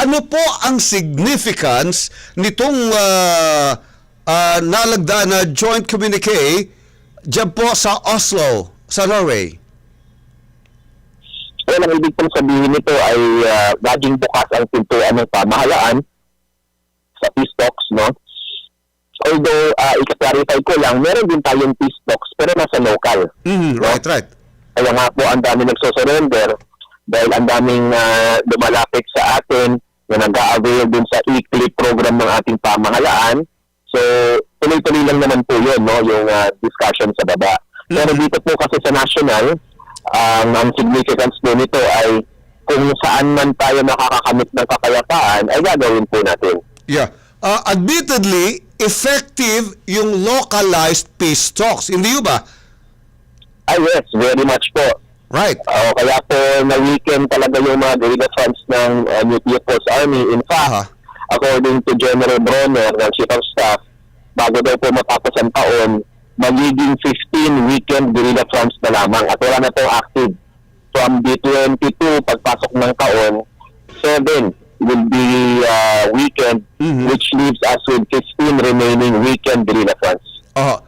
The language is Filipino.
ano po ang significance nitong uh, uh, nalagda na joint communique dyan po sa Oslo, sa Norway? Well, ang ibig pong sabihin nito ay ah, laging bukas ang pintuan ng pamahalaan sa peace talks, no? Although, uh, ika-clarify ko lang, meron din tayong peace talks pero nasa local. Mhm, right, right. Kaya nga po, ang dami nagsosurrender dahil ang daming ah, lumalapit sa atin na nag-a-avail din sa e-clip program ng ating pamahalaan. So, tuloy-tuloy lang naman po yun, no? yung ah, discussion sa baba. Pero dito po kasi sa national, ang ang significance po nito ay kung saan man tayo makakakamit ng kapayapaan, ay gagawin po natin. Yeah. Uh, admittedly, effective yung localized peace talks. Hindi ba? Ay yes, very much po. Right. Oo, kaya po na-weekend talaga yung mga guerrilla fronts ng uh, New People's Army. In fact, Aha. according to General Bronner ng Chief of Staff, bago daw po matapos ang taon, magiging 15 weekend guerrilla fronts na lamang at wala na pong active. From the 22 pagpasok ng taon, 7 will be uh, weekend, Mhm. which leaves us with 15 remaining weekend guerrilla fronts. Uh,